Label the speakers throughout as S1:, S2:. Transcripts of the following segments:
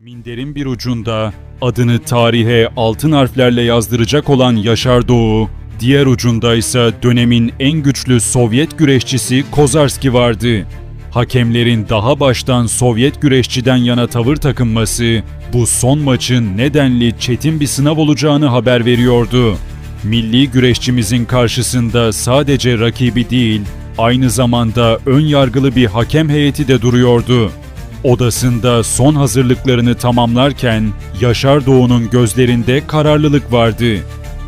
S1: Minderin bir ucunda adını tarihe altın harflerle yazdıracak olan Yaşar Doğu, diğer ucunda ise dönemin en güçlü Sovyet güreşçisi Kozarski vardı. Hakemlerin daha baştan Sovyet güreşçiden yana tavır takınması bu son maçın nedenli çetin bir sınav olacağını haber veriyordu. Milli güreşçimizin karşısında sadece rakibi değil, aynı zamanda ön yargılı bir hakem heyeti de duruyordu. Odasında son hazırlıklarını tamamlarken Yaşar Doğu'nun gözlerinde kararlılık vardı.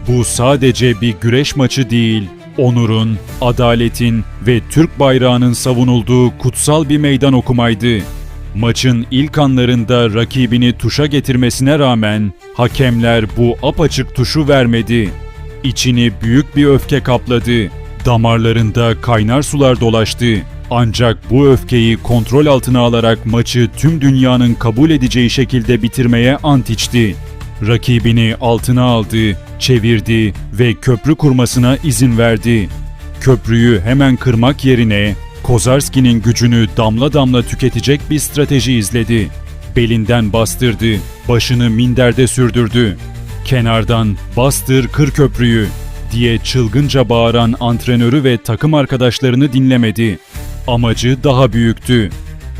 S1: Bu sadece bir güreş maçı değil, onurun, adaletin ve Türk bayrağının savunulduğu kutsal bir meydan okumaydı. Maçın ilk anlarında rakibini tuşa getirmesine rağmen hakemler bu apaçık tuşu vermedi. İçini büyük bir öfke kapladı. Damarlarında kaynar sular dolaştı. Ancak bu öfkeyi kontrol altına alarak maçı tüm dünyanın kabul edeceği şekilde bitirmeye ant. Rakibini altına aldı, çevirdi ve köprü kurmasına izin verdi. Köprüyü hemen kırmak yerine Kozarski'nin gücünü damla damla tüketecek bir strateji izledi. Belinden bastırdı, başını minderde sürdürdü. Kenardan bastır kır köprüyü diye çılgınca bağıran antrenörü ve takım arkadaşlarını dinlemedi. Amacı daha büyüktü.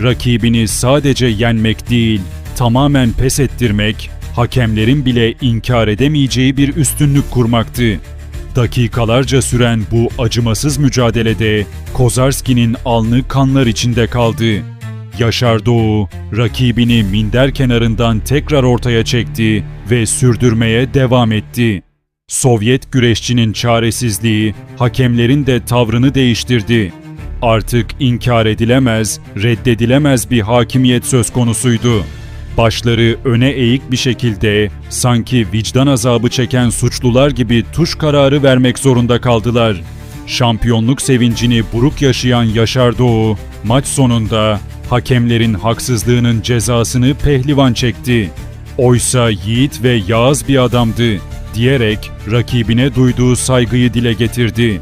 S1: Rakibini sadece yenmek değil, tamamen pes ettirmek, hakemlerin bile inkar edemeyeceği bir üstünlük kurmaktı. Dakikalarca süren bu acımasız mücadelede Kozarski'nin alnı kanlar içinde kaldı. Yaşar Doğu rakibini minder kenarından tekrar ortaya çekti ve sürdürmeye devam etti. Sovyet güreşçinin çaresizliği hakemlerin de tavrını değiştirdi. Artık inkar edilemez, reddedilemez bir hakimiyet söz konusuydu. Başları öne eğik bir şekilde sanki vicdan azabı çeken suçlular gibi tuş kararı vermek zorunda kaldılar. Şampiyonluk sevincini buruk yaşayan Yaşar Doğu maç sonunda hakemlerin haksızlığının cezasını pehlivan çekti. Oysa yiğit ve yağız bir adamdı diyerek rakibine duyduğu saygıyı dile getirdi.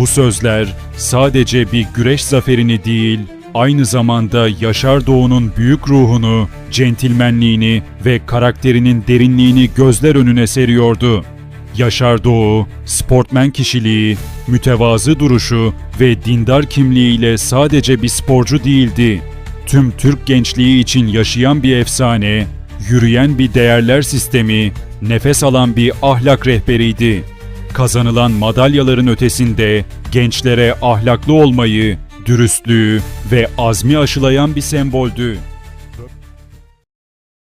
S1: Bu sözler sadece bir güreş zaferini değil, aynı zamanda Yaşar Doğu'nun büyük ruhunu, centilmenliğini ve karakterinin derinliğini gözler önüne seriyordu. Yaşar Doğu, sportmen kişiliği, mütevazı duruşu ve dindar kimliğiyle sadece bir sporcu değildi. Tüm Türk gençliği için yaşayan bir efsane, yürüyen bir değerler sistemi, nefes alan bir ahlak rehberiydi. Kazanılan madalyaların ötesinde gençlere ahlaklı olmayı, dürüstlüğü ve azmi aşılayan bir semboldü.